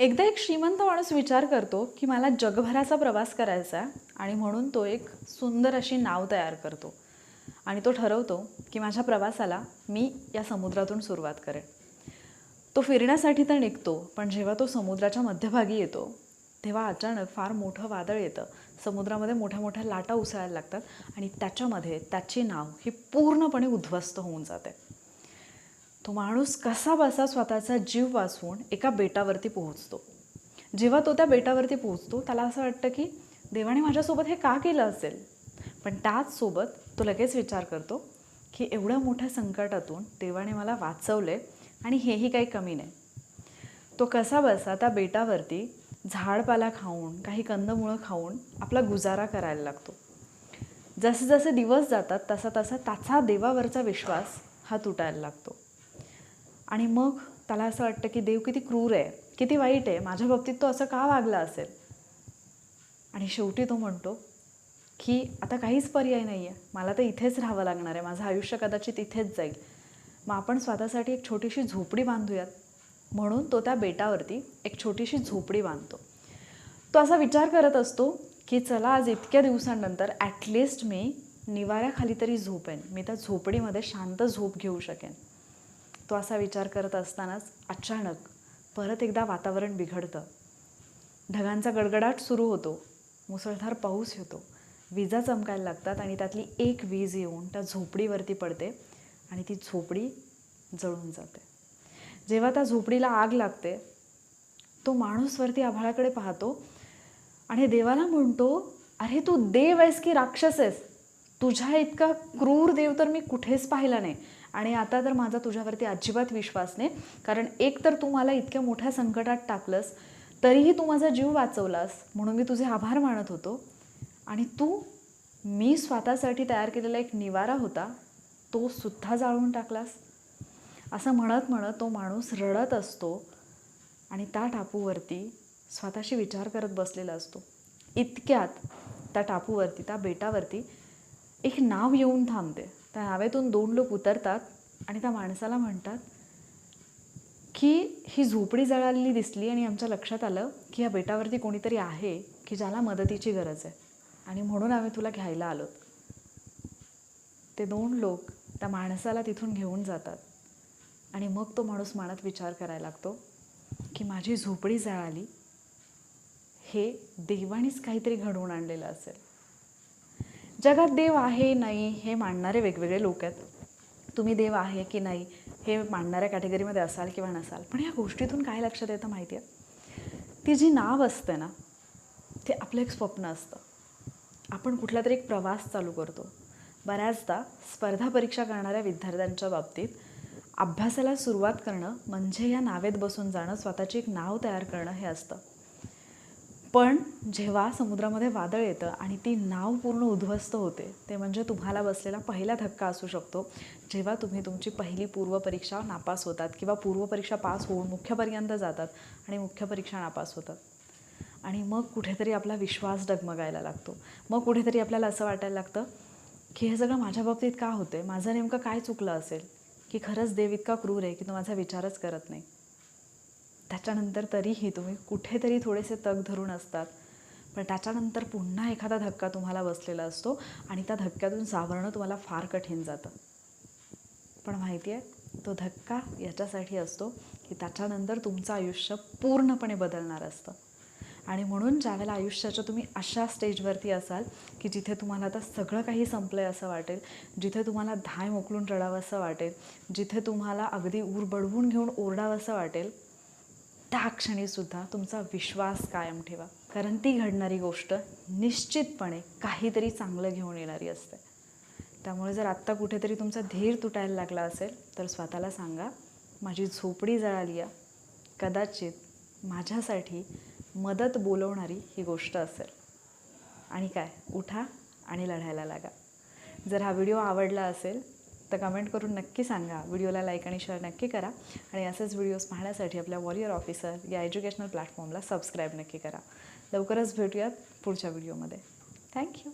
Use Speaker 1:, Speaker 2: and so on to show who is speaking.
Speaker 1: एकदा एक श्रीमंत माणूस विचार करतो की मला जगभराचा प्रवास करायचा आहे आणि म्हणून तो एक सुंदर अशी नाव तयार करतो. आणि तो ठरवतो की माझ्या प्रवासाला मी या समुद्रातून सुरुवात करेन. तो फिरण्यासाठी तर निघतो पण जेव्हा तो समुद्राच्या मध्यभागी येतो तेव्हा अचानक फार मोठं वादळ येतं. समुद्रामध्ये मोठ्या मोठ्या लाटा उसळायला लागतात आणि त्याच्यामध्ये त्याची नाव ही पूर्णपणे उद्ध्वस्त होऊन जाते. तो माणूस कसा बसा स्वतःचा जीव वाचवून एका बेटावरती पोहोचतो. जेव्हा तो त्या बेटावरती पोहोचतो त्याला असं वाटतं की देवाने माझ्यासोबत हे का केलं असेल? पण त्याचसोबत तो लगेच विचार करतो की एवढ्या मोठ्या संकटातून देवाने मला वाचवले आणि हेही काही कमी नाही. तो कसा बसा त्या बेटावरती झाडपाला खाऊन काही कंदमुळं खाऊन आपला गुजारा करायला लागतो. जसे जसे दिवस जातात तसा तसा त्याचा देवावरचा विश्वास हा तुटायला लागतो. आणि मग त्याला असं वाटतं की देव किती क्रूर आहे किती वाईट आहे माझ्या बाबतीत तो असं का वागला असेल? आणि शेवटी तो म्हणतो की आता काहीच पर्याय नाही आहे मला तर इथेच राहावं लागणार आहे माझं आयुष्य कदाचित इथेच जाईल. मग आपण स्वतःसाठी एक छोटीशी झोपडी बांधूयात. म्हणून तो त्या बेटावरती एक छोटीशी झोपडी बांधतो. तो असा विचार करत असतो की चला आज इतक्या दिवसांनंतर ॲटलिस्ट मी निवाऱ्याखाली तरी झोपेन मी त्या झोपडीमध्ये शांत झोप घेऊ शकेन. तो असा विचार करत असतानाच अचानक परत एकदा वातावरण बिघडतं. ढगांचा गडगडाट सुरू होतो. मुसळधार पाऊस येतो. विजा चमकायला लागतात आणि त्यातली एक वीज येऊन त्या झोपडीवरती पडते आणि ती झोपडी जळून जाते. जेव्हा त्या झोपडीला आग लागते तो माणूस वरती आभाळाकडे पाहतो आणि देवाला म्हणतो अरे तू देव आहेस की राक्षस आहेस? तुझ्या इतका क्रूर देव तर मी कुठेच पाहिला नाही. आणि आता तर माझा तुझ्यावरती अजिबात विश्वास नाही. कारण एक तर तू मला इतक्या मोठ्या संकटात टाकलंस तरीही तू माझा जीव वाचवलास म्हणून मी तुझे आभार मानत होतो. आणि तू मी स्वतःसाठी तयार केलेला एक निवारा होता तो सुद्धा जाळून टाकलास. असं म्हणत म्हणत तो माणूस रडत असतो आणि त्या टापूवरती स्वतःशी विचार करत बसलेला असतो. इतक्यात त्या टापूवरती त्या बेटावरती एक नाव येऊन थांबते. त्या नावेतून दोन लोक उतरतात आणि त्या माणसाला म्हणतात की ही झोपडी जळालेली दिसली आणि आमच्या लक्षात आलं की या बेटावरती कोणीतरी आहे की ज्याला मदतीची गरज आहे. आणि म्हणून आम्ही तुला घ्यायला आलोत ते दोन लोक त्या माणसाला तिथून घेऊन जातात. आणि मग तो माणूस मनात विचार करायला लागतो की माझी झोपडी जळाली. हे देवानीच काहीतरी घडवून आणलेलं असेल. जगात देव आहे नाही हे मांडणारे वेगवेगळे लोक आहेत. तुम्ही देव आहे की नाही हे मांडणाऱ्या कॅटेगरीमध्ये असाल किंवा नसाल पण या गोष्टीतून काय लक्षात येतं माहिती आहे? ती जी नाव असते ना ते आपलं एक स्वप्न असतं. आपण कुठला तरी एक प्रवास चालू करतो. बऱ्याचदा स्पर्धा परीक्षा करणाऱ्या विद्यार्थ्यांच्या बाबतीत अभ्यासाला सुरुवात करणं म्हणजे या नावेत बसून जाणं स्वतःची एक नाव तयार करणं हे असतं. पण जेव्हा समुद्रामध्ये वादळ येतं आणि ती नाव पूर्ण उद्ध्वस्त होते ते म्हणजे तुम्हाला बसलेला पहिला धक्का असू शकतो. जेव्हा तुम्ही तुमची पहिली पूर्वपरीक्षा नापास होतात किंवा पूर्वपरीक्षा पास होऊन मुख्यपर्यंत जातात आणि मुख्य परीक्षा नापास होतात. आणि मग कुठेतरी आपला विश्वास डगमगायला लागतो. मग कुठेतरी आपल्याला असं वाटायला लागतं की हे सगळं माझ्या बाबतीत का होतं माझं नेमकं काय चुकलं असेल? की खरंच देव इतका क्रूर आहे की तो माझा विचारच करत नाही. त्याच्यानंतर तरीही तुम्ही कुठेतरी थोडेसे तग धरून असतात. पण त्याच्यानंतर पुन्हा एखादा धक्का तुम्हाला बसलेला असतो आणि त्या धक्क्यातून सावरणं तुम्हाला फार कठीण जातं. पण माहिती आहे तो धक्का याच्यासाठी असतो की त्याच्यानंतर तुमचं आयुष्य पूर्णपणे बदलणार असतं. आणि म्हणून ज्यावेळेला आयुष्याच्या तुम्ही अशा स्टेजवरती असाल की जिथे तुम्हाला आता सगळं काही संपलं आहे असं वाटेल जिथे तुम्हाला धाय मोकलून रडावं असं वाटेल जिथे तुम्हाला अगदी ऊर बडवून घेऊन ओरडावं असं वाटेल त्या क्षणीसुद्धा तुमचा विश्वास कायम ठेवा. कारण ती घडणारी गोष्ट निश्चितपणे काहीतरी चांगलं घेऊन येणारी असते. त्यामुळे जर आत्ता कुठेतरी तुमचा धीर तुटायला लागला असेल तर स्वतःला सांगा माझी झोपडी जळाली आहे. कदाचित माझ्यासाठी मदत बोलवणारी ही गोष्ट असेल. आणि काय? उठा आणि लढायला लागा. जर हा व्हिडिओ आवडला असेल तर कमेंट करून नक्की सांगा. व्हिडिओला लाईक आणि शेअर नक्की करा. आणि असेच व्हिडिओज पाहण्यासाठी आपल्या वॉरियर ऑफिसर या एज्युकेशनल प्लॅटफॉर्मला सबस्क्राईब नक्की करा. लवकरच भेटूयात पुढच्या व्हिडिओमध्ये थँक्यू